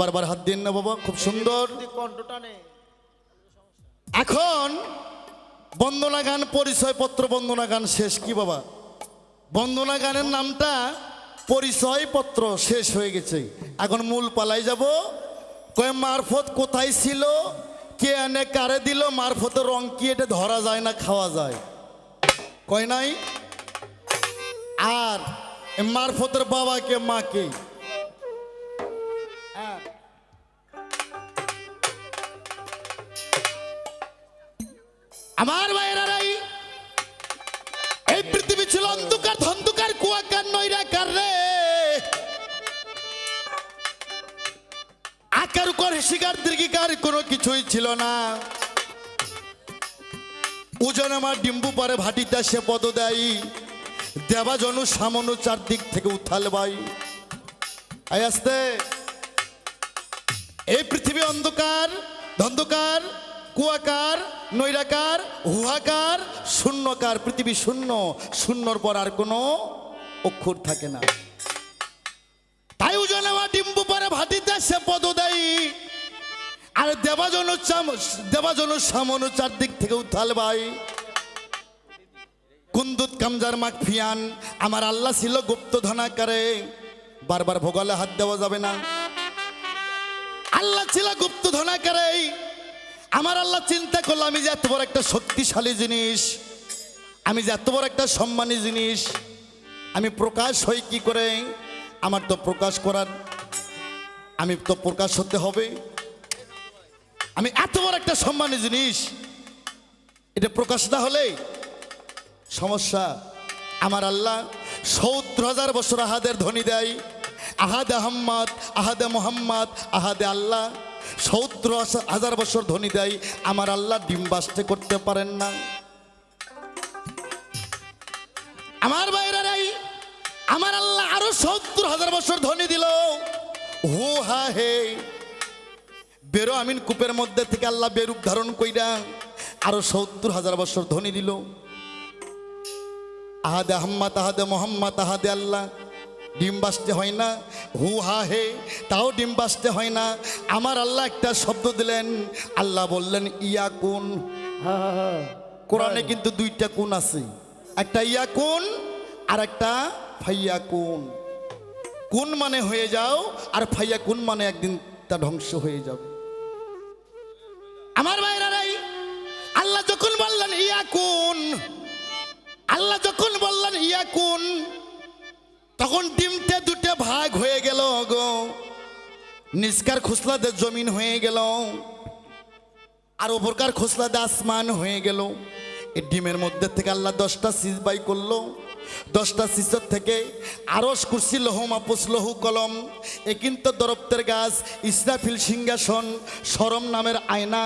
বারবার হাত দিন না বাবা, খুব সুন্দর। এখন বন্দনা গান, পরিচয়পত্র বন্দনা গান শেষ কি বাবা? বন্দনা গানের নামটা পরিচয়পত্র শেষ হয়ে গেছে। এখন মূল পালাই যাব। কয়ে, মারফত কোথায় ছিল? কে এনে কারে দিল? মারফতের রং কি এটা ধরা যায় না খাওয়া যায়? কয় নাই? আর মারফতের বাবাকে মাকে আমার ভাইয়েরাই এই পৃথিবী ছিল অন্ধকার, ধন্ধকার, কুয়াকার, নৈরাকার রে। আকার, উপর, শিকার, দীর্ঘিকার কোনো কিছুই ছিল না। ওজন আমার ডিম্বু পারে ভাটিতে সে পদ দেয়। দেবা জনু সামনু চারদিক থেকে উত্থাল ভাই আসতে। এই পৃথিবী অন্ধকার, ধন্ধকার কুয়াকার, নৈরাকার, হুহাকার, শূন্যকার, পৃথিবী শূন্য। শূন্যর পর আর কোনো অক্ষর থাকে না। তাই উজনেওয়া ডিম্বু পরে ভাটিতে সে পদ দেয় আর দেবাজন দেবাজন সামন চারদিক থেকে উঠাল ভাই। কুন্দুত কামজার মাখ ফিয়ান, আমার আল্লাহ ছিল গুপ্ত ধনাকারে। বারবার ভোগালে হাত দেওয়া যাবে না। আল্লাহ ছিল গুপ্ত ধনাকারে আমার আল্লাহ চিন্তা করল, আমি যে এত বড় একটা শক্তিশালী জিনিস, আমি যে এত বড় একটা সম্মানী জিনিস, আমি প্রকাশ হই কি করে? আমার তো প্রকাশ করার, আমি তো প্রকাশ হতে হবে। আমি এত বড় একটা সম্মানী জিনিস, এটা প্রকাশ না হলে সমস্যা। আমার আল্লাহ সত্তর হাজার বছর আহাদের ধ্বনি দেয়, আহাদে আহম্মদ, আহাদে মোহাম্মদ, আহাদে আল্লাহ। সত্তর হাজার বছর ধ্বনি দেয়, আমার আল্লাহ ডিম বাস্তে করতে পারেন না। আমার বাইরাই আমার আল্লাহ আরও সত্তর হাজার বছর ধ্বনি দিল। হু, হা, হে। বেরো আমিন কূপের মধ্যে থেকে আল্লাহ বেরূপ ধারণ কইরা আরও সত্তর হাজার বছর ধ্বনি দিল। আহাদে আহম্মদ, আহাদে মোহাম্মদ, আহাদে আল্লাহ। ডিম বাসতে হয় না হু হা হে তাও ডিম বাসতে হয় না। আমার আল্লাহ একটা শব্দ দিলেন আল্লাহ বললেন ইয়া কোন। কোরআনে কিন্তু দুইটা কোন আছে। একটা ইয়া কোন আর একটা ফাইয়া কোন। কোন মানে হয়ে যাও আর ফাইয়া কোন মানে একদিন তা ধ্বংস হয়ে যাবে। আমার ভাইরারাই আল্লাহ যখন বললেন ইয়া কোন আল্লাহ যখন বললেন ইয়া কোন তখন ডিমটা দুটো ভাগ হয়ে গেল গো। নিষ্কার খুসলাদের জমিন হয়ে গেল। আর ওপরকার খোসলাতে আসমান হয়ে গেল। এই ডিমের মধ্যে থেকে আল্লাহ দশটা সিজ বাই করল। দশটা সিসর থেকে আরস কুরসি, লহু মাপুস, লহু কলম এ কিন্তু দরপ্তের গাছ, ইসরাফিল সিংহাসন, সরম নামের আয়না,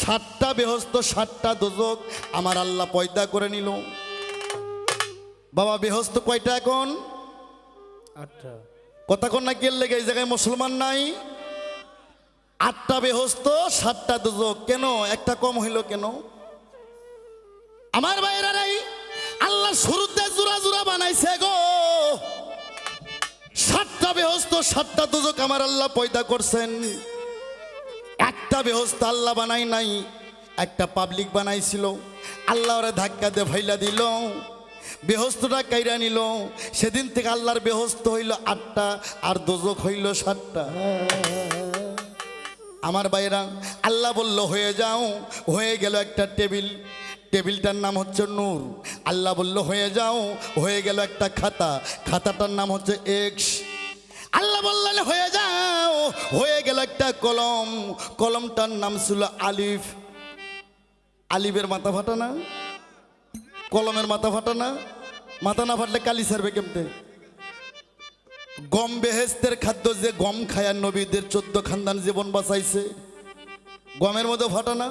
সাতটা বেহস্ত, সাতটা দোজক আমার আল্লাহ পয়দা করে নিল। বাবা, বেহস্ত কয়টা এখন? কথা কন না, গেল লেগে এই জায়গায় মুসলমান নাই? আটটা বেহস্ত, সাতটা দুজক। কেন? একটা কম হইল কেন? আমার বাইরারাই আল্লাহ শুরুতে জোড়া জোড়া বানাইছে গো। সাতটা বেহস্ত, সাতটা দুজক আমার আল্লাহ পয়দা করছেন। একটা বেহস্ত আল্লাহ বানাই নাই, একটা পাবলিক বানাইছিল। আল্লাহ ওরা ধাক্কা দিয়ে ভাইলা দিল। বেহস্তটা কাইরা নিল। সেদিন থেকে আল্লাহর বেহস্ত হইল আটটা, আর দোজক হইল সাতটা। আমার বাইরা আল্লাহ বলল, হয়ে যাও। হয়ে গেল একটা টেবিল। টেবিলটার নাম হচ্ছে নূর। আল্লাহ বলল, হয়ে যাও। হয়ে গেল একটা খাতা। খাতাটার নাম হচ্ছে এক্স। আল্লাহ বললেন, হয়ে যাও। হয়ে গেল একটা কলম। কলমটার নাম ছিল আলিফ। আলিফের মাথা ফাটা না? কলমের মাথা ফাটা না? মাথা না ফাটলে কালি সারবে কেমতে? গম বেহেস্তের খাদ্য যে গম খায়ার নবীদের চোদ্দ খানদান জীবন বাঁচাইছে। গমের মধ্যে ফাটা না?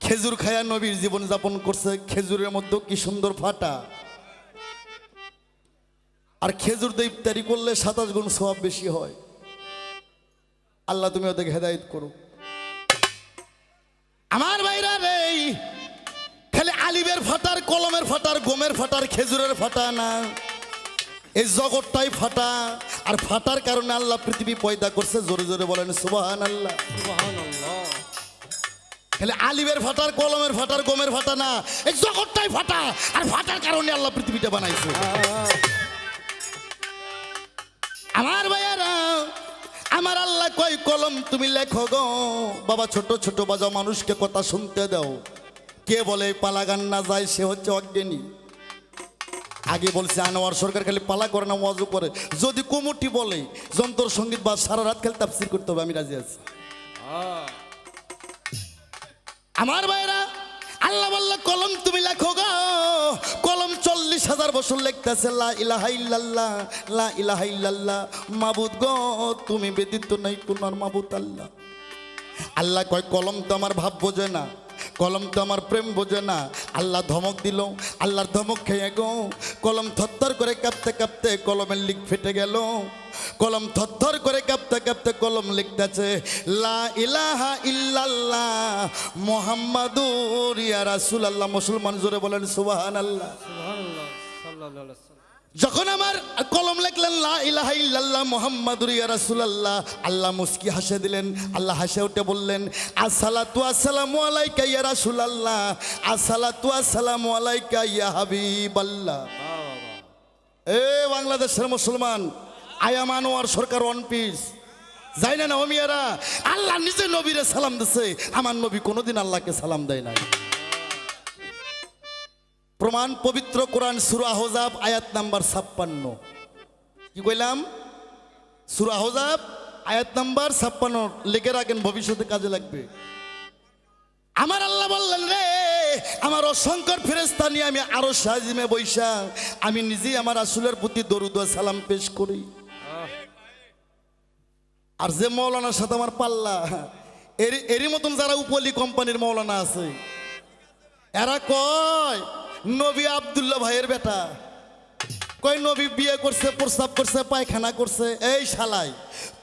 খেজুর খায়া নবীর জীবন যাপন করছে। খেজুরের মধ্যে কি সুন্দর ফাটা? আর খেজুর দিয়ে ইফতারি করলে সাতাশ গুণ সব বেশি হয়। আল্লাহ তুমি ওদেরকে হেদায়ত করো। আমার বাইরা রে আলিবের ফাটার, কলমের ফাটার, গমের ফাটার, খেজুরের ফাটা না। এই জগৎটাই ফাটা। আর ফাটার কারণে আল্লাহ পৃথিবী পয়দা করছে, জোরে জোরে বলেন সুবাহান আল্লাহ খালি আলিবের ফাটার, কলমের ফাটার, গমের ফাটা না। এই জগৎটাই ফাটা। আর ফাটার কারণে আল্লাহ পৃথিবীটা বানাইছে। আমার ভাইয়ারা, আমার আল্লাহ কয় কলম তুমি লেখো গো। বাবা, ছোট ছোট বাজা মানুষকে কথা শুনতে দাও। কে বলে পালা গান না যায়, সে হচ্ছে অজ্ঞানী। আগে বলছে, আনোয়ার সরকার খালি পালা করে না মজু করে। যদি কুমুটি বলে, যন্ত্র সংগীত বা সারা রাত খালি তাফসির করতে হবে, আমি রাজি আছি। আমার ভাইরা আল্লাহ বললা, কলম তুমি লেখো গো। কলম চল্লিশ হাজার বছর লিখতেছে, লা ইলাহা ইল্লাল্লাহ, লা ইলাহা ইল্লাল্লাহ। মাবুদ গো, তুমি ব্যতীত নাই কোন মাবুদ আল্লাহ। আল্লাহ কয়, কলম তো আমার ভাব বোঝে না। কলম তো আমার প্রেম বোঝে না। আল্লাহ ধমক দিল, আল্লাহর ধমক খেয়ে গো। কলম থরথর করে কাঁপতে কাঁপতে কলমের লিক ফেটে গেল। কলম থরথর করে কাঁপতে কাঁপতে কলম লিখতেছে, লা ইলাহা ইল্লাল্লাহ মোহাম্মদুর ইয়া রাসূলুল্লাহ। মুসলমান জোরে বলেন, সুবহানাল্লাহ। সুবহানাল্লাহ, সাল্লাল্লাহু আলাইহি যখন আমার কলম লিখলেন, লা ইলাহা ইল্লাল্লাহ মুহাম্মাদুর রাসূলুল্লাহ আল্লাহ মুস্কি হাসে দিলেন, আল্লাহ হাসে উঠে বললেন, আসসালাতু আসসালামু আলাইকা ইয়া রাসূলুল্লাহ আসসালাতু আসসালামু আলাইকা ইয়া হাবিবাল্লাহ এ বাংলাদেশের মুসলমান I am Anwar Sarkar one piece যাই না না অমিয়ারা আল্লাহ নিজে নবীরে সালাম দিছে আমার নবী কোনোদিন আল্লাহকে সালাম দেয় নাই প্রমাণ পবিত্র কোরআন সুরা হোজাব আয়াত নাম্বার ছাপ্পান্ন। কি কইলাম? সুরা হোজাব আয়াত নাম্বার ছাপ্পান্ন, লিখে রাখেন, ভবিষ্যতে কাজে লাগবে। আমার আল্লাহ বললেন, রে, আমার অসংখ্য ফেরেস্তা নিয়ে আমি আরও সাজিমে বৈশা আমি নিজেই আমার আসুলের প্রতি দরুদ সালাম পেশ করি। আর যে মৌলানার সাথে আমার পাল্লা এরই এরই মতন যারা উপলি কোম্পানির মৌলানা আছে, এরা কয় নবী আব্দুল্লাহ ভাইয়ের বেটা। কই নবী বিয়ে করছে প্রস্তাব করছে, পায়খানা করছে। এই শালাই,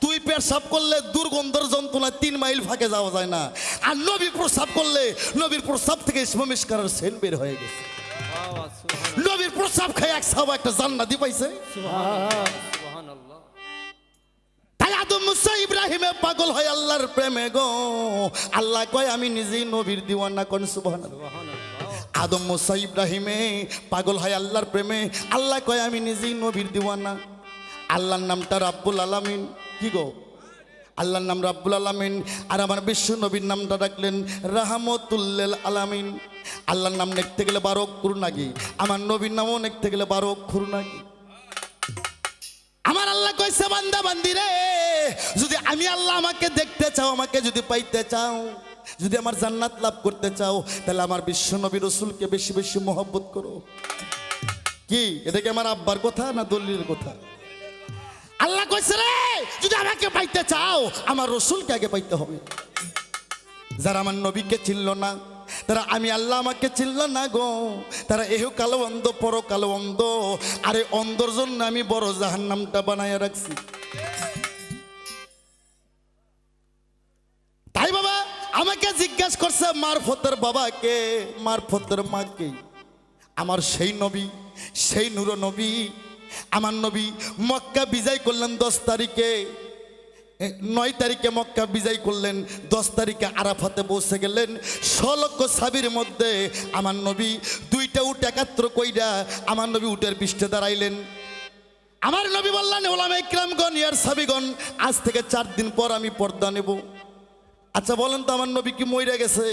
তুই পেশাব করলে দুর্গন্ধর যন্ত্রণায় তিন মাইল ফাঁকে যাওয়া যায় না। আর নবী প্রস্তাব করলে, নবীর প্রস্তাব থেকে সমিষ্কারের সেন বের হয়ে গেছে। নবীর প্রস্তাব খায় এক সাহাবা একটা জান্নাতি পাইছে। ইব্রাহিমে পাগল হয় আল্লাহর প্রেমে গো। আল্লাহ কয়, আমি নিজেই নবীর দিওয়ানা কোন সুবহানাল্লাহ। আদম মুসা ইব্রাহিমে, পাগল হয় আল্লাহর প্রেমে। আল্লাহ কয়, আমি নিজেই নবীর দিওয়ানা। আল্লাহর নামটা রাব্বুল আলামিন। কি গো? আল্লাহর নাম রাব্বুল আলামিন। আর আমার বিশ্ব নবীর নামটা রাখলেন রাহমতুল্লেল আলামিন। আল্লাহর নাম লিখতে গেলে বারো অক্ষর নাকি আমার নবীর নামও লিখতে গেলে বারো অক্ষর নাকি আমার আল্লাহ কইছে বান্দা বান্দি রে। যদি আমি আল্লাহ আমাকে দেখতে চাও, আমাকে যদি পাইতে চাও যদি আমার জান্নাত লাভ করতে চাও, তাহলে আমার বিশ্ব নবী রসুলকে বেশি বেশি মহব্বত করো। কি? এটা কি আমার আব্বার কথা না দলিলের কথা? আল্লাহ কইছে রে, যদি আমাকে পাইতে চাও, আমার রসুলকে আগে পাইতে হবে। যারা আমার নবীকে চিনল না, তারা আমি আল্লাহ আমাকে চিনল না গো। তারা এহ কালো অন্ধ, পর কালো অন্ধ। আরে অন্ধর জন্য আমি বড় জাহান নামটা বানায় রাখছি। আমাকে জিজ্ঞাসা করছে, মারফতের বাবাকে, মারফতের মাকে। আমার সেই নবী, সেই নূর নবী, আমার নবী মক্কা বিজয় করলেন দশ তারিখে। নয় তারিখে মক্কা বিজয় করলেন, দশ তারিখে আরাফাতে বসে গেলেন। ষোলক্ষ সাবির মধ্যে আমার নবী দুইটা উট একাত্র কইরা আমার নবী উটের পৃষ্ঠে দাঁড়াইলেন। আমার নবী বললেন, ওলামে ইকরামগণ, ইয়ার সাবিগণ, আজ থেকে চার দিন পর আমি পর্দা নেব। আচ্ছা বলেন তো আমার নবী কি মরে গেছে?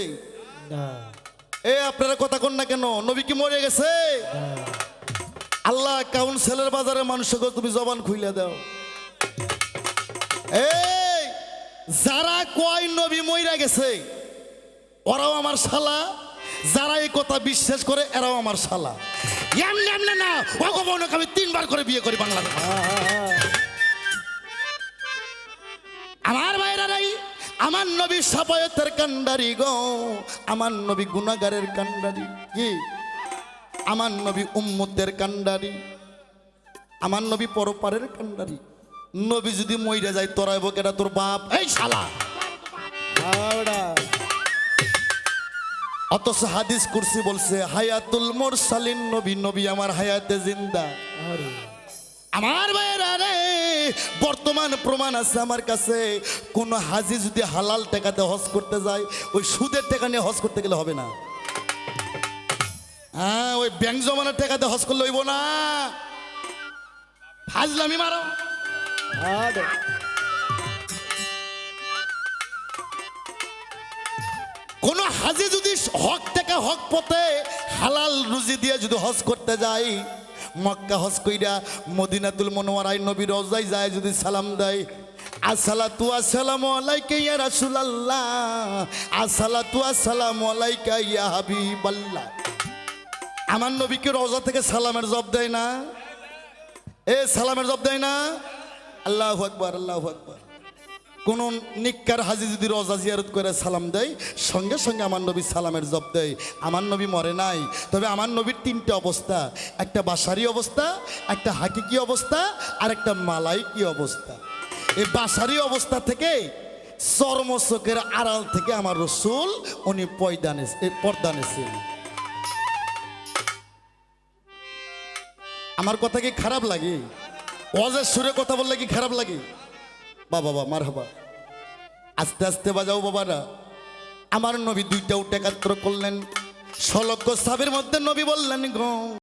এ আপনারা কথা কন না কেন? নবী কি মরে গেছে? আল্লাহ কাউন্সিলের বাজারে মানুষকে তুমি জবান খুইলে দাও। এই যারা কয় নবী মইরা গেছে ওরাও আমার শালা। যারা এই কথা বিশ্বাস করে এরাও আমার শালা। এমনি এমনি না ভগবানকে আমি তিনবার করে বিয়ে করি বাংলাদেশ। আমার নবী সাপায়তের কান্ডারি গো। আমার নবী গুনাগারের কান্ডারি কি? আমার নবী উম্মতের কান্ডারি আমার নবী পরপারের কান্ডারি নবী যদি মইরা যায় তোরাইব কেটা তোর বাপ। এই শালা! অথচ হাদিস কুরসি বলছে, হায়াতুল মোরসালিন নবী নবী আমার হায়াতে জিন্দা। আমার ভাইয়েরা রে বর্তমান প্রমাণ আছে আমার কাছে। কোন হাজি যদি হালাল টাকাতে হজ করতে যায় ওই সুদের টাকা নিয়ে হজ করতে গেলে হবে না। হ্যাঁ ওই ব্যাংক জমানোর টাকাতে হজ করলে হইব না। ফাজলামি মারো। কোন হাজি যদি হক থেকে হক পথে হালাল রুজি দিয়ে যদি হজ করতে যায় মক্কা হজ কইরা মদিনাতুল মনোয়ারাই নবী রজাই যায় যদি সালাম দেয়, আসসালাতু আসসালামু আলাইকা ইয়া রাসূলুল্লাহ, আসসালাতু আসসালামু আলাইকা ইয়া হাবিবাল্লাহ। আমার নবীকে রওজা থেকে সালামের জব দেয় না? এ সালামের জব দেয় না? আল্লাহু আকবার আল্লাহু আকবার। কোন নিক্কার হাজি যদি রোজা জিয়ারত করে সালাম দেয়, সঙ্গে সঙ্গে আমার নবী সালামের জব দেয়। আমার নবী মরে নাই। তবে আমার নবীর তিনটে অবস্থা। একটা বাসারি অবস্থা, একটা হাকিকি অবস্থা, আর একটা মালাইকি অবস্থা। এই বাসারি অবস্থা থেকে চর্মচকের আড়াল থেকে আমার রসুল, উনি পয়দানে পর্দানেছেন আমার কথা কি খারাপ লাগে? অজের সুরে কথা বললে কি খারাপ লাগে? বাবা বাবা মার হাবা আস্তে আস্তে বাজাও বাবারা। আমার নবী দুইটা উঠে একাত্র করলেন। সলক্ষ সাবের মধ্যে নবী বললেন, গো